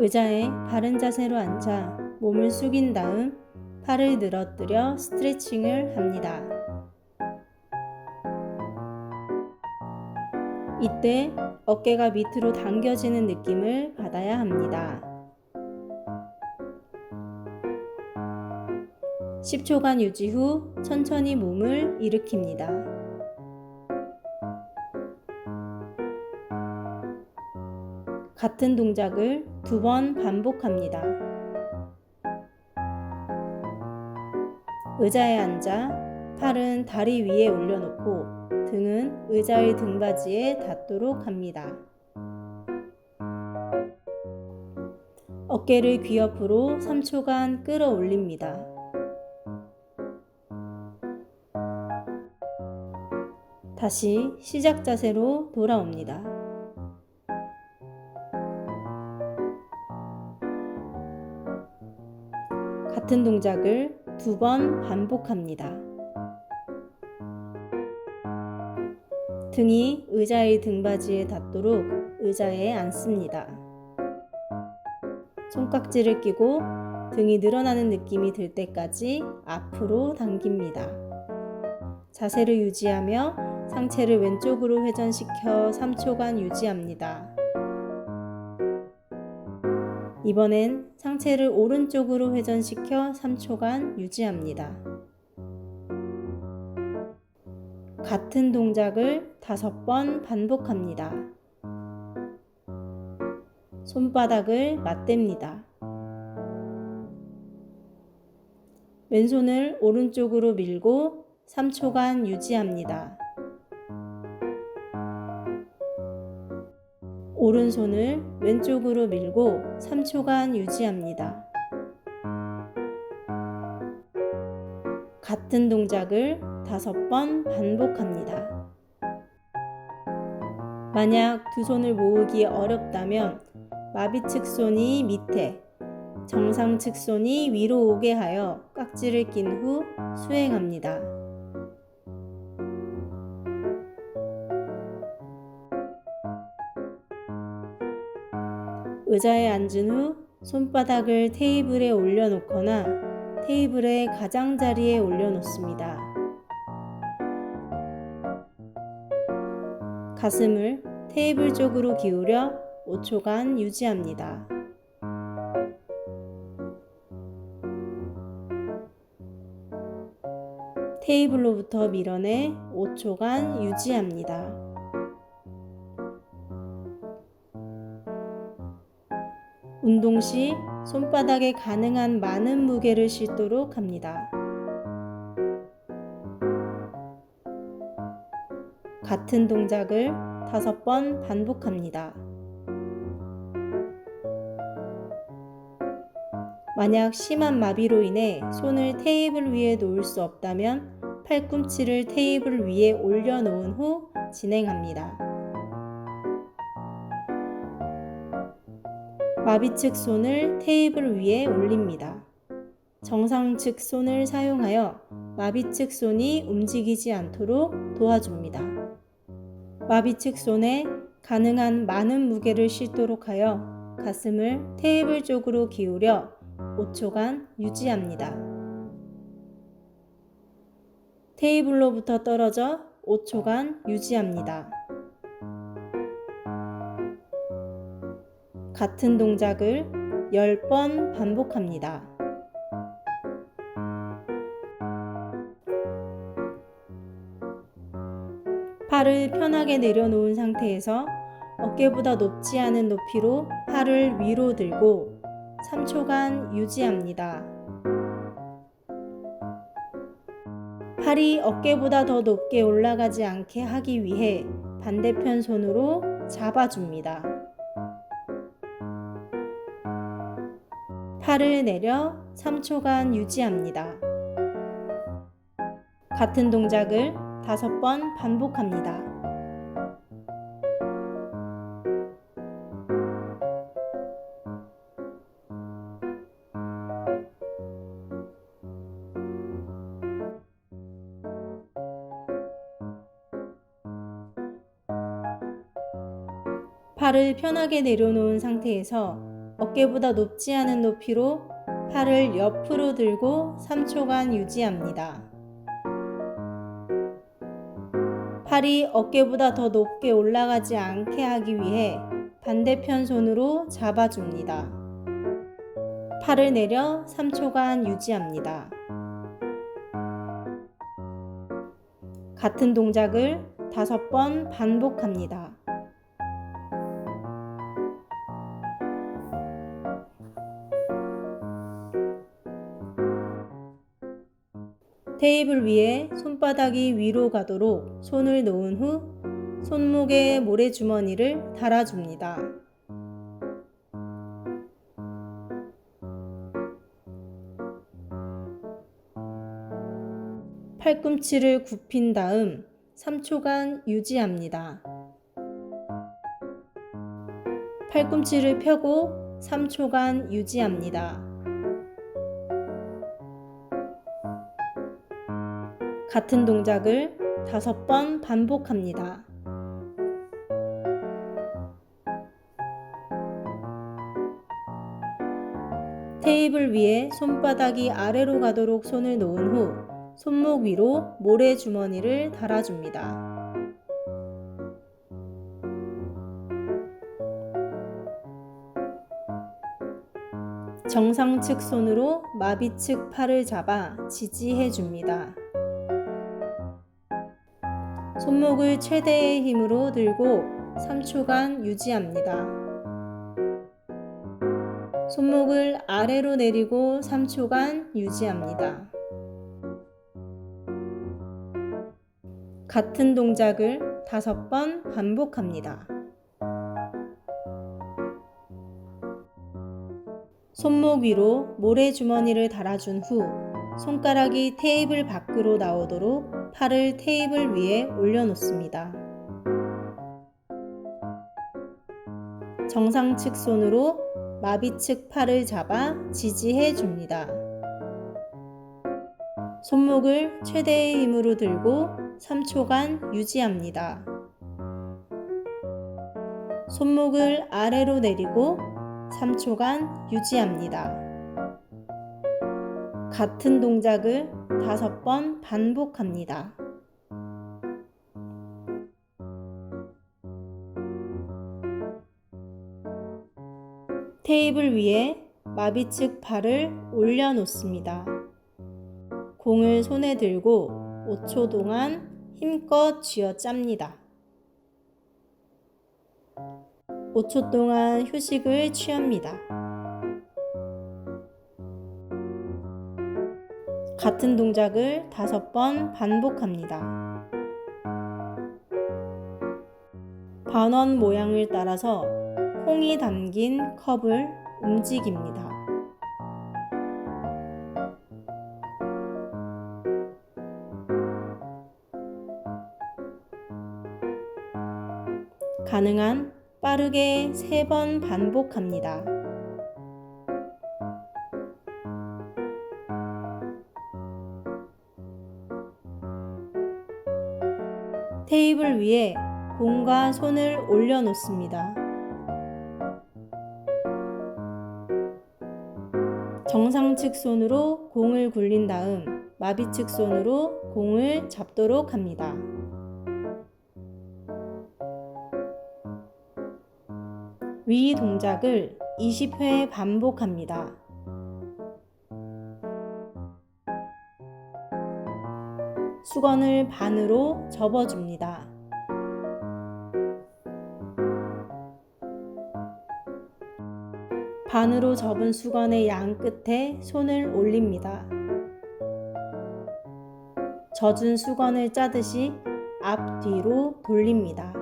의자에 바른 자세로 앉아 몸을 숙인 다음 팔을 늘어뜨려 스트레칭을 합니다. 이때 어깨가 밑으로 당겨지는 느낌을 받아야 합니다. 10초간 유지 후 천천히 몸을 일으킵니다. 같은 동작을 두 번 반복합니다. 의자에 앉아 팔은 다리 위에 올려놓고 등은 의자의 등받이에 닿도록 합니다. 어깨를 귀 옆으로 3초간 끌어올립니다. 다시 시작 자세로 돌아옵니다. 같은 동작을 두 번 반복합니다. 등이 의자의 등받이에 닿도록 의자에 앉습니다. 손깍지를 끼고 등이 늘어나는 느낌이 들 때까지 앞으로 당깁니다. 자세를 유지하며 상체를 왼쪽으로 회전시켜 3초간 유지합니다. 이번엔 상체를 오른쪽으로 회전시켜 3초간 유지합니다. 같은 동작을 다섯 번 반복합니다. 손바닥을 맞댑니다. 왼손을 오른쪽으로 밀고 3초간 유지합니다. 오른손을 왼쪽으로 밀고 3초간 유지합니다. 같은 동작을 다섯 번 반복합니다. 만약 두 손을 모으기 어렵다면 마비 측 손이 밑에, 정상 측 손이 위로 오게 하여 깍지를 낀 후 수행합니다. 의자에 앉은 후 손바닥을 테이블에 올려놓거나 테이블의 가장자리에 올려놓습니다. 가슴을 테이블 쪽으로 기울여 5초간 유지합니다. 테이블로부터 밀어내 5초간 유지합니다. 운동 시 손바닥에 가능한 많은 무게를 싣도록 합니다. 같은 동작을 다섯 번 반복합니다. 만약 심한 마비로 인해 손을 테이블 위에 놓을 수 없다면 팔꿈치를 테이블 위에 올려놓은 후 진행합니다. 마비 측 손을 테이블 위에 올립니다. 정상 측 손을 사용하여 마비 측 손이 움직이지 않도록 도와줍니다. 마비 측 손에 가능한 많은 무게를 싣도록 하여 가슴을 테이블 쪽으로 기울여 5초간 유지합니다. 테이블로부터 떨어져 5초간 유지합니다. 같은 동작을 10번 반복합니다. 팔을 편하게 내려놓은 상태에서 어깨보다 높지 않은 높이로 팔을 위로 들고 3초간 유지합니다. 팔이 어깨보다 더 높게 올라가지 않게 하기 위해 반대편 손으로 잡아줍니다. 팔을 내려 3초간 유지합니다. 같은 동작을 5번 반복합니다. 팔을 편하게 내려놓은 상태에서 어깨보다 높지 않은 높이로 팔을 옆으로 들고 3초간 유지합니다. 팔이 어깨보다 더 높게 올라가지 않게 하기 위해 반대편 손으로 잡아줍니다. 팔을 내려 3초간 유지합니다. 같은 동작을 다섯 번 반복합니다. 테이블 위에 손바닥이 위로 가도록 손을 놓은 후 손목에 모래주머니를 달아줍니다. 팔꿈치를 굽힌 다음 3초간 유지합니다. 팔꿈치를 펴고 3초간 유지합니다. 같은 동작을 다섯 번 반복합니다. 테이블 위에 손바닥이 아래로 가도록 손을 놓은 후 손목 위로 모래 주머니를 달아줍니다. 정상 측 손으로 마비 측 팔을 잡아 지지해 줍니다. 손목을 최대의 힘으로 들고 3초간 유지합니다. 손목을 아래로 내리고 3초간 유지합니다. 같은 동작을 다섯 번 반복합니다. 손목 위로 모래주머니를 달아준 후 손가락이 테이블 밖으로 나오도록 팔을 테이블 위에 올려놓습니다. 정상 측 손으로 마비 측 팔을 잡아 지지해 줍니다. 손목을 최대의 힘으로 들고 3초간 유지합니다. 손목을 아래로 내리고 3초간 유지합니다. 같은 동작을 다섯 번 반복합니다. 테이블 위에 마비 측 팔을 올려놓습니다. 공을 손에 들고 5초 동안 힘껏 쥐어 짭니다. 5초 동안 휴식을 취합니다. 같은 동작을 다섯 번 반복합니다. 반원 모양을 따라서 콩이 담긴 컵을 움직입니다. 가능한 빠르게 세 번 반복합니다. 테이블 위에 공과 손을 올려놓습니다. 정상 측 손으로 공을 굴린 다음 마비 측 손으로 공을 잡도록 합니다. 위 동작을 20회 반복합니다. 수건을 반으로 접어줍니다. 반으로 접은 수건의 양 끝에 손을 올립니다. 젖은 수건을 짜듯이 앞뒤로 돌립니다.